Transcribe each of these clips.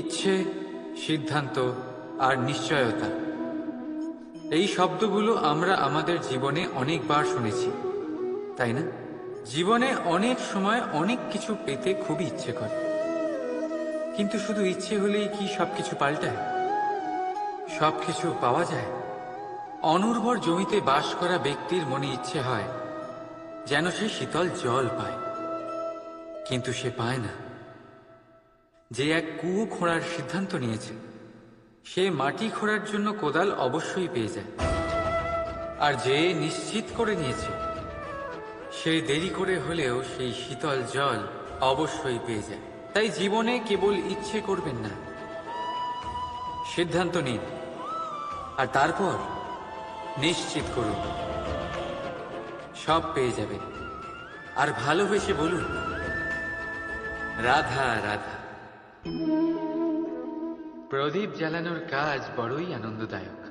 ইচ্ছে, সিদ্ধান্ত আর নিশ্চয়তা। এই শব্দগুলো আমরা আমাদের জীবনে অনেকবার শুনেছি, তাই না? জীবনে অনেক সময় অনেক কিছু পেতে খুবই ইচ্ছে করে। কিন্তু শুধু ইচ্ছে হলেই কি সবকিছু পাল্টায়? সবকিছু পাওয়া যায়? অনুর্বর জমিতে বাস করা ব্যক্তির মনে ইচ্ছে হয় যেন সে শীতল জল পায়, কিন্তু সে পায় না। যে এক কুয়ো খোঁড়ার সিদ্ধান্ত নিয়েছে। সে মাটি খোঁড়ার জন্য কোদাল অবশ্যই পেয়ে যায়। আর যে নিশ্চিত করে নিয়েছে, সে দেরি করে হলেও সেই শীতল জল অবশ্যই পেয়ে যায়। তাই জীবনে কেবল ইচ্ছে করবেন না। সিদ্ধান্ত নিন। আর তারপর নিশ্চিত করুন। সব পেয়ে যাবেন। আর ভালোবেসে বলুন, রাধা রাধা। প্রদীপ জ্বালানোর কাজ বড়ই আনন্দদায়ক।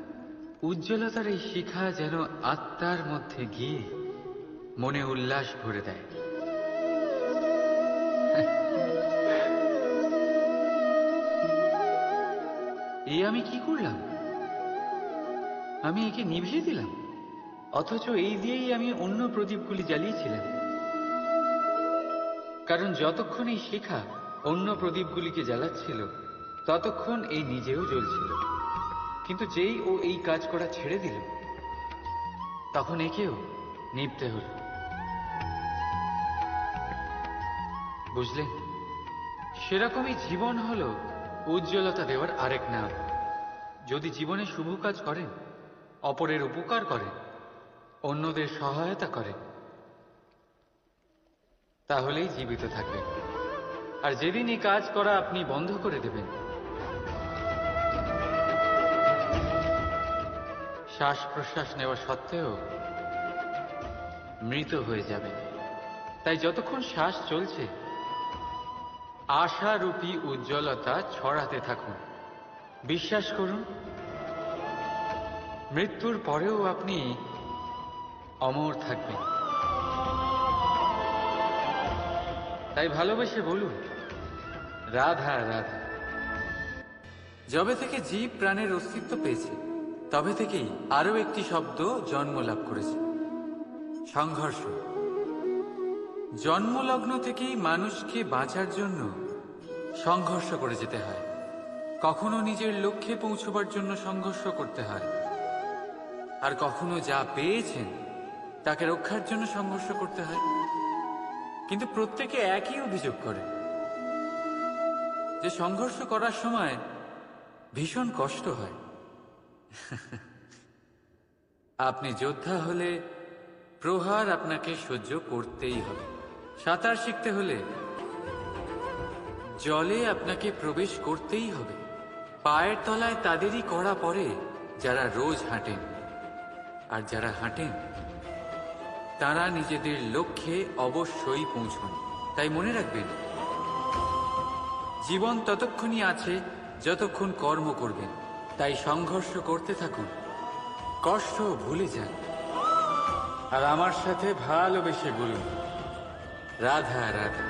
উজ্জ্বলতার এই শিখা যেন আত্মার মধ্যে গিয়ে মনে উল্লাস ভরে দেয়। এ আমি কি করলাম? আমি একে নিভিয়ে দিলাম। অথচ এই দিয়েই আমি অন্য প্রদীপগুলি জ্বালিয়েছিলাম। কারণ যতক্ষণ এই শিখা অন্য প্রদীপগুলিকে জ্বালাচ্ছিল। ততক্ষণ এই নিজেও জ্বলছিল। কিন্তু যেই ও এই কাজ করা ছেড়ে দিল, তখন একেও নিভতে হল। বুঝলেন সেরকমই জীবন হলো উজ্জ্বলতা দেওয়ার আরেক নাম। যদি জীবনে শুভ কাজ করেন অপরের উপকার করেন অন্যদের সহায়তা করেন তাহলেই জীবিত থাকবেন আর যেদিন এই কাজ করা আপনি বন্ধ করে দেবেন। শ্বাস প্রশ্বাস নেওয়া সত্ত্বেও মৃত হয়ে যাবেন তাই যতক্ষণ শ্বাস চলছে, আশারূপী উজ্জ্বলতা ছড়াতে থাকুন। বিশ্বাস করুন, মৃত্যুর পরেও আপনি অমর থাকবেন। তাই ভালোবেসে বলুন, রাধা রাধা। যবে থেকে জীব প্রাণের অস্তিত্ব পেয়েছে, তবে থেকেই আরও একটি শব্দ জন্ম লাভ করেছে। সংঘর্ষ। জন্মলগ্ন থেকেই মানুষকে বাঁচার জন্য সংঘর্ষ করে যেতে হয়। কখনো নিজের লক্ষ্যে পৌঁছবার জন্য সংঘর্ষ করতে হয়। আর কখনো যা পেয়েছেন, তাকে রক্ষার জন্য সংঘর্ষ করতে হয়। কিন্তু প্রত্যেকে একই অভিযোগ করে। যে সংঘর্ষ করার সময় ভীষণ কষ্ট হয়। আপনি যোদ্ধা হলে প্রহার আপনাকে সহ্য করতেই হবে। সাঁতার শিখতে হলে জলে আপনাকে প্রবেশ করতেই হবে। পায়ের তলায় তাদেরই করা পড়ে যারা রোজ হাঁটেন। আর যারা হাঁটেন তারা নিজেদের লক্ষ্যে অবশ্যই পৌঁছন। তাই মনে রাখবেন, জীবন ততক্ষণই আছে যতক্ষণ কর্ম করবেন। তাই সংঘর্ষ করতে থাকুন, কষ্ট ভুলে যান। আর আমার সাথে ভালোবেসে বলুন, রাধা রাধা।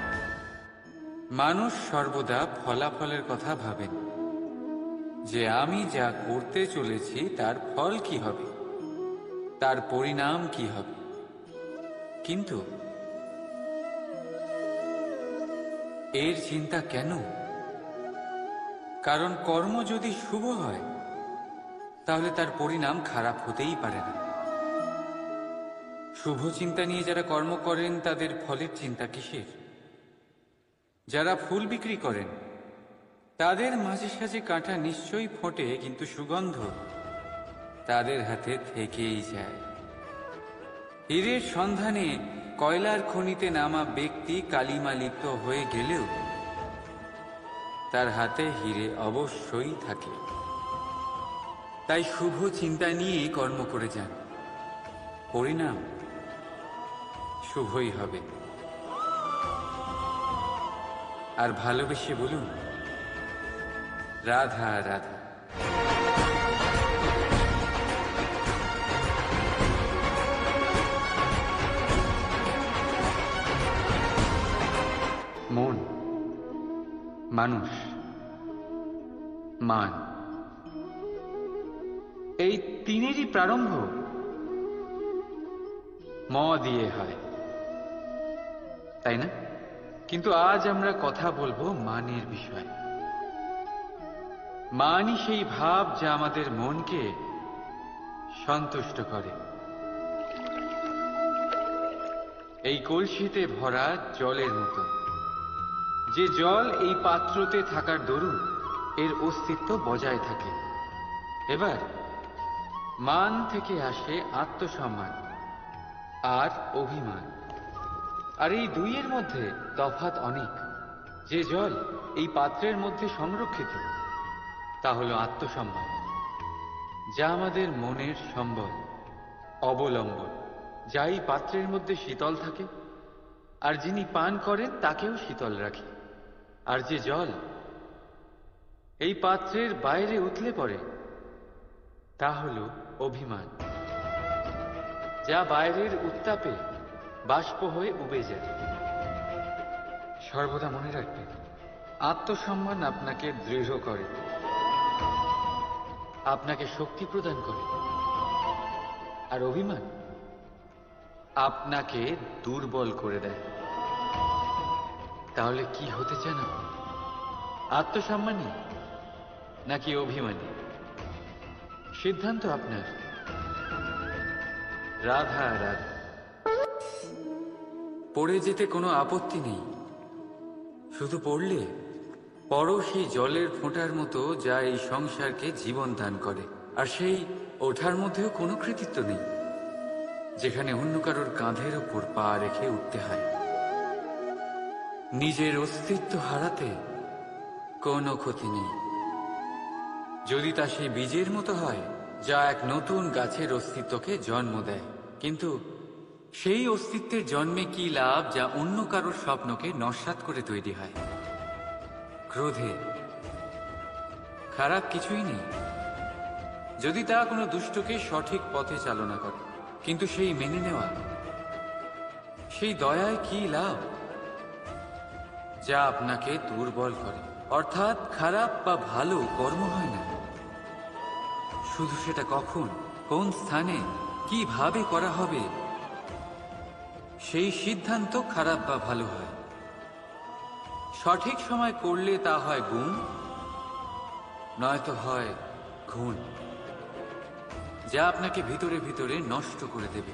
মানুষ সর্বদা ফলাফলের কথা ভাবেন, যে আমি যা করতে চলেছি তার ফল কি হবে? তার পরিণাম কি হবে? কিন্তু এর চিন্তা কেন? কারণ কর্ম যদি শুভ হয়, তাহলে তার পরিণাম খারাপ হতেই পারে না। শুভ চিন্তা নিয়ে যারা কর্ম করেন, তাদের ফলের চিন্তা কিসের? যারা ফুল বিক্রি করেন, তাদের মাঝে সাঝে কাঁটা নিশ্চয়ই ফোটে, কিন্তু সুগন্ধ তাদের হাতে থেকেই যায়। হীরের সন্ধানে কয়লার খনিতে নামা ব্যক্তি কালিমা লিপ্ত হয়ে গেলেও তার হাতে হিরে অবশ্যই থাকে। তাই শুভ চিন্তা নিয়েই কর্ম করে যান। পরিণাম শুভই হবে। আর ভালোবেসে বলুন, রাধা রাধা। মানুষ, মান। এই তিনেরই প্রারম্ভ ম দিয়ে হয়। তাই না? কিন্তু আজ আমরা কথা বলব মানের বিষয়ে। মানই সেই ভাব যা আমাদের মনকে সন্তুষ্ট করে। এই কলসিতে ভরা জলের মতো। যে জল এই পাত্রতে থাকার দরুন, এর অস্তিত্ব বজায় থাকে। এবার, মান থেকে আসে আত্মসম্মান আর অভিমান। আর এই দুইয়ের মধ্যে তফাত অনেক। যে জল এই পাত্রের মধ্যে সংরক্ষিত, তা হলো আত্মসম্মান, যা আমাদের মনের সম্বল, অবলম্বন, যা এই পাত্রের মধ্যে শীতল থাকে, আর যিনি পান করেন তাকেও শীতল রাখে। আর যে জল। এই পাত্রের বাইরে উতলে পড়ে। তা হল অভিমান, যা বাইরের উত্তাপে বাষ্প হয়ে উবে যায়। সর্বদা মনে রাখবেন, আত্মসম্মান আপনাকে দৃঢ় করে, আপনাকে শক্তি প্রদান করে। আর অভিমান আপনাকে দুর্বল করে দেয়। তাহলে কি হতে চান আপনি আত্মসম্মানী নাকি অভিমানী? সিদ্ধান্ত আপনার। রাধা রাধা। পড়ে যেতে কোনো আপত্তি নেই। শুধু পড়লে পরও সেই জলের ফোঁটার মতো যা এই সংসারকে জীবন দান করে। আর সেই ওঠার মধ্যেও কোনো কৃতিত্ব নেই, যেখানে অন্য কারোর কাঁধের ওপর পা রেখে উঠতে হয়। নিজের অস্তিত্ব হারাতে কোনো ক্ষতি নেই। যদি তা সেই বীজের মতো হয়, যা এক নতুন গাছের অস্তিত্বকে জন্ম দেয়। কিন্তু সেই অস্তিত্বের জন্মে কি লাভ যা অন্য কারোর স্বপ্নকে নস্বাত করে তৈরি হয়? ক্রোধে খারাপ কিছুই নেই। যদি তা কোনো দুষ্টকে সঠিক পথে চালনা করে, কিন্তু সেই মেনে নেওয়া, সেই দয়ায় কি লাভ? যা আপনাকে দুর্বল করে। অর্থাৎ খারাপ বা ভালো কর্ম হয় না। শুধু সেটা কখন, কোন স্থানে, কীভাবে করা হবে, সেই সিদ্ধান্ত খারাপ বা ভালো হয়। সঠিক সময় করলে তা হয় গুণ, নয়তো হয় ঘুণ, যা আপনাকে ভিতরে ভিতরে নষ্ট করে দেবে।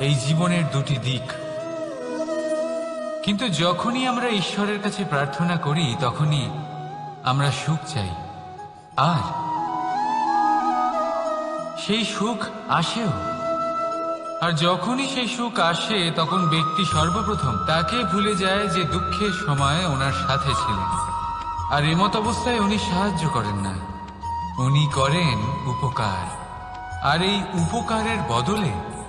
এই জীবনের দুটি দিক। কিন্তু যখনই আমরা ঈশ্বরের কাছে প্রার্থনা করি, তখনই আমরা সুখ চাই। আর সেই সুখ আসেও। আর যখনই সেই সুখ আসে, তখন ব্যক্তি সর্বপ্রথম তাকে ভুলে যায় যে দুঃখের সময় ওনার সাথে ছিলেন। আর এমত অবস্থায় উনি সাহায্য করেন না। উনি করেন উপকার। আর এই উপকারের বদলে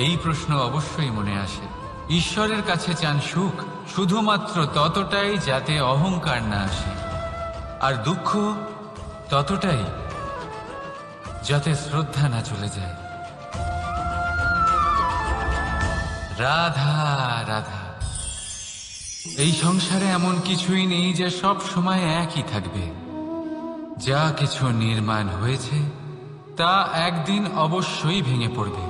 এই প্রশ্ন অবশ্যই মনে আসে। ঈশ্বরের কাছে চান সুখ, শুধুমাত্র ততটাই যাতে অহংকার না আসে। আর দুঃখ ততটাই যাতে শ্রদ্ধা না চলে যায়। রাধা রাধা। এই সংসারে এমন কিছুই নেই যে সব সময় একই থাকবে। যা কিছু নির্মাণ হয়েছে, তা একদিন অবশ্যই ভেঙে পড়বে।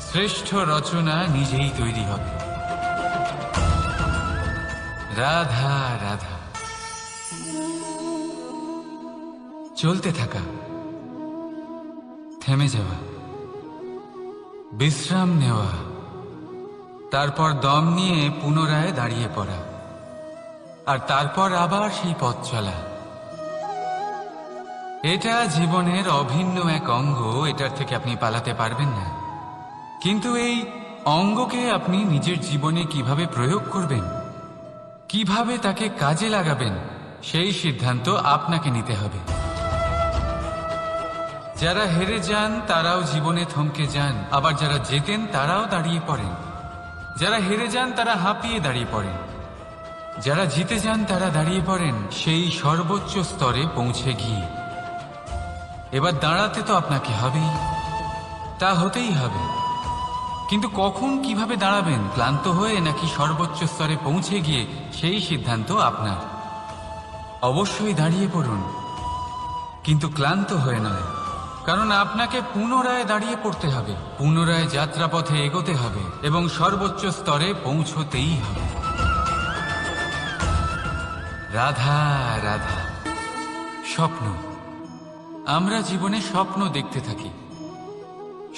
শ্রেষ্ঠ রচনা নিজেই তৈরি হবে। রাধা রাধা। চলতে থাকা। থেমে যাওয়া। বিশ্রাম নেওয়া। তারপর দম নিয়ে পুনরায় দাঁড়িয়ে পড়া। আর তারপর আবার সেই পথ চলা। এটা জীবনের অভিন্ন এক অঙ্গ, এটার থেকে আপনি পালাতে পারবেন না। কিন্তু এই অঙ্গকে আপনি নিজের জীবনে কীভাবে প্রয়োগ করবেন? কীভাবে তাকে কাজে লাগাবেন? সেই সিদ্ধান্ত আপনাকে নিতে হবে। যারা হেরে যান, তারাও জীবনে থমকে যান। আবার যারা জেতেন, তারাও দাঁড়িয়ে পড়েন। যারা হেরে যান, তারা হাঁপিয়ে দাঁড়িয়ে পড়েন। যারা জিতে যান, তারা দাঁড়িয়ে পড়েন। সেই সর্বোচ্চ স্তরে পৌঁছে গিয়ে। এবার দাঁড়াতে তো আপনাকে হবেই। তা হতেই হবে। কিন্তু কখন কীভাবে দাঁড়াবেন? ক্লান্ত হয়ে নাকি সর্বোচ্চ স্তরে পৌঁছে গিয়ে সেই সিদ্ধান্ত আপনার? অবশ্যই দাঁড়িয়ে পড়ুন। কিন্তু ক্লান্ত হয়ে নয়, কারণ আপনাকে পুনরায় দাঁড়িয়ে পড়তে হবে। পুনরায় যাত্রাপথে এগোতে হবে এবং সর্বোচ্চ স্তরে পৌঁছতেই হবে। রাধা রাধা, স্বপ্ন। আমরা জীবনে স্বপ্ন দেখতে থাকি।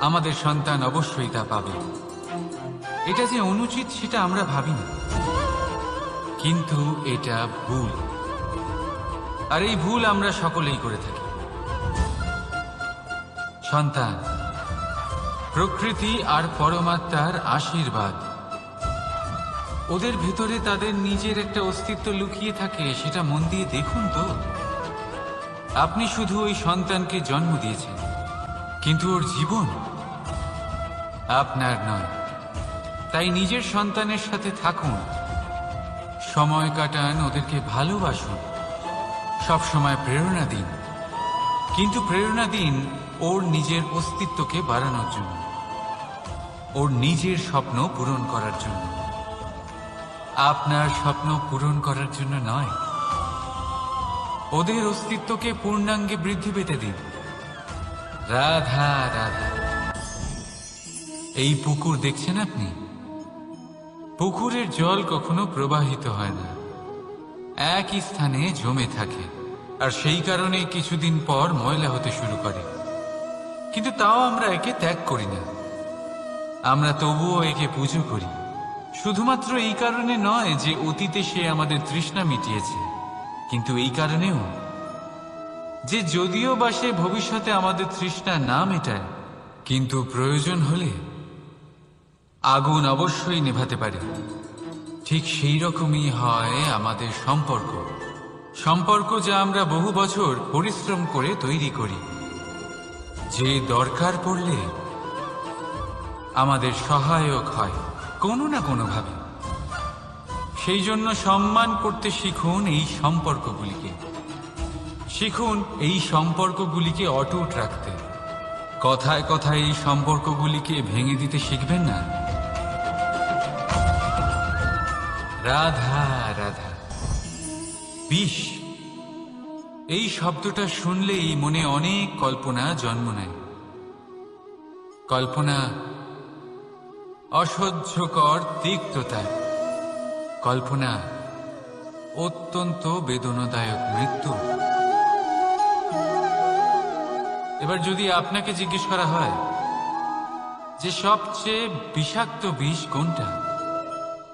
আমাদের সন্তান অবশ্যই তা পাবে। এটা যে অনুচিত, সেটা আমরা ভাবি না কিন্তু এটা ভুল। আর এই ভুল আমরা সকলেই করে থাকি। সন্তান, প্রকৃতি আর পরমাত্মার আশীর্বাদ। ওদের ভেতরে তাদের নিজের একটা অস্তিত্ব লুকিয়ে থাকে, সেটা মন দিয়ে দেখুন তো। আপনি শুধু ওই সন্তানকে জন্ম দিয়েছেন, কিন্তু ওর জীবন আপনার নয়। তাই নিজের সন্তানের সাথে থাকুন। সময় কাটান, ওদেরকে ভালোবাসুন। সব সময় প্রেরণা দিন। কিন্তু প্রেরণা দিন ওর নিজের অস্তিত্বকে বাড়ানোর জন্য। ওর নিজের স্বপ্ন পূরণ করার জন্য। আপনার স্বপ্ন পূরণ করার জন্য নয়। ওদের অস্তিত্বকে পূর্ণাঙ্গে বৃদ্ধি পেতে দিন। রাধা রাধা। এই পুকুর দেখছেন আপনি? পুকুরের জল কখনো প্রবাহিত হয় না। একই স্থানে জমে থাকে, আর সেই কারণে কিছুদিন পর ময়লা হতে শুরু করে। কিন্তু তাও আমরা একে ত্যাগ করি না। আমরা তবুও একে পুজো করি। শুধুমাত্র এই কারণে নয় যে অতীতে সে আমাদের তৃষ্ণা মিটিয়েছে। কিন্তু এই কারণেও। যে যদিও বা সে ভবিষ্যতে আমাদের তৃষ্ণা না মেটায়, কিন্তু প্রয়োজন হলে আগুন অবশ্যই নেভাতে পারে। ঠিক সেই রকমই হয় আমাদের সম্পর্ক। সম্পর্ক যা আমরা বহু বছর পরিশ্রম করে তৈরি করি। যে দরকার পড়লে আমাদের সহায়ক হয়, কোনো না কোনোভাবে। সেই জন্য সম্মান করতে শিখুন এই সম্পর্কগুলিকে। শিখুন এই সম্পর্কগুলিকে অটুট রাখতে। কথায় কথায় এই সম্পর্কগুলিকে ভেঙে দিতে শিখবেন না। রাধা রাধা। বিষ। এই শব্দটা শুনলেই মনে অনেক কল্পনা জন্ম নেয়। কল্পনা অসহ্যকর তিক্ততা। কল্পনা অত্যন্ত বেদনাদায়ক মৃত্যু। এবার যদি আপনাকে জিজ্ঞেস করা হয়, যে সবচেয়ে বিষাক্ত বিষ কোনটা?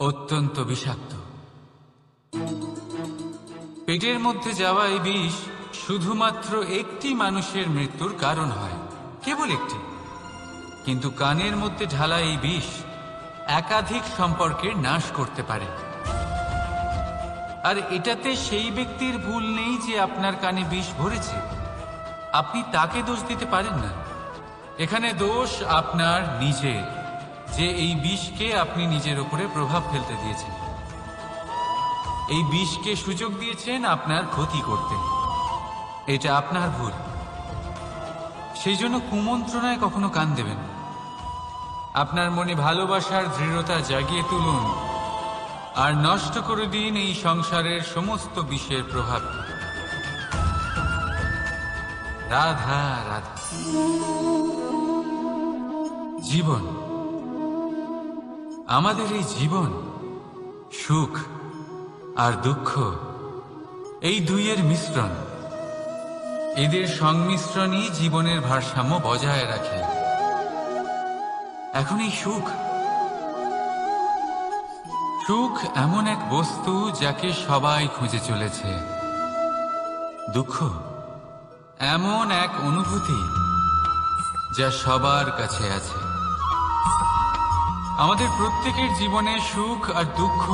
অত্যন্ত বিষাক্ত। পেটের মধ্যে যাওয়া এই বিষ শুধুমাত্র একটি মানুষের মৃত্যুর কারণ হয়, কেবল একটি। কিন্তু কানের মধ্যে ঢালা এই বিষ একাধিক সম্পর্কের নাশ করতে পারে। আর এটাতে সেই ব্যক্তির ভুল নেই যে আপনার কানে বিষ ভরেছে। আপনি তাকে দোষ দিতে পারেন না। এখানে দোষ আপনার নিজের। যে এই বিষকে আপনি নিজের উপরে প্রভাব ফেলতে দিয়েছেন। এই বিষকে সুযোগ দিয়েছেন আপনার ক্ষতি করতে। এটা আপনার ভুল। সেই জন্য কুমন্ত্রণায় কখনো কান দেবেন আপনার মনে ভালোবাসার দৃঢ়তা জাগিয়ে তুলুন আর নষ্ট করে দিন এই সংসারের সমস্ত বিষের প্রভাব। রাধা রাধা। জীবন। আমাদের এই জীবন, সুখ আর দুঃখ, এই দুইয়ের মিশ্রণ। এদের সংমিশ্রণই জীবনের ভারসাম্য বজায় রাখে। এখন এই সুখ সুখ এমন এক বস্তু যাকে সবাই খুঁজে চলেছে। দুঃখ এমন এক অনুভূতি যা সবার কাছে আছে। আমাদের প্রত্যেকের জীবনে সুখ আর দুঃখ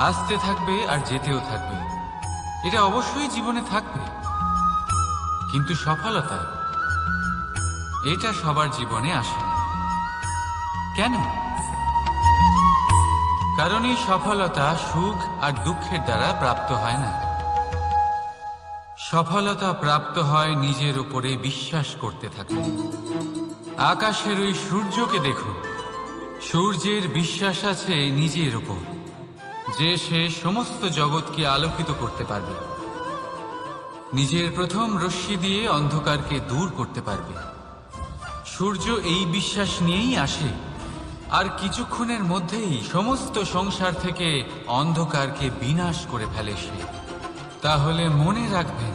আসতে থাকবে আর যেতেও থাকবে। এটা অবশ্যই জীবনে থাকবে। কিন্তু সফলতা, এটা সবার জীবনে আসে কেন? কারণ এই সফলতা সুখ আর দুঃখের দ্বারা প্রাপ্ত হয় না। সফলতা প্রাপ্ত হয় নিজের উপরে বিশ্বাস করতে থাকলে আকাশের ওই সূর্যকে দেখুন। সূর্যের বিশ্বাস আছে নিজের উপর, যে সে সমস্ত জগৎকে আলোকিত করতে পারবে। নিজের প্রথম রশ্মি দিয়ে অন্ধকারকে দূর করতে পারবে। সূর্য এই বিশ্বাস নিয়েই আসে, আর কিছুক্ষণের মধ্যেই সমস্ত সংসার থেকে অন্ধকারকে বিনাশ করে ফেলে সে। তাহলে মনে রাখবেন,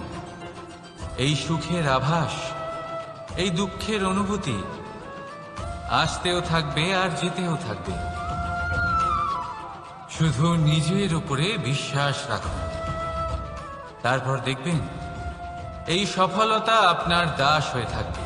এই সুখের আভাস, এই দুঃখের অনুভূতি আসতেও থাকবে আর যেতেও থাকবে। শুধু নিজের উপরে বিশ্বাস রাখুন। তারপর দেখবেন, এই সফলতা আপনার দাস হয়ে থাকবে।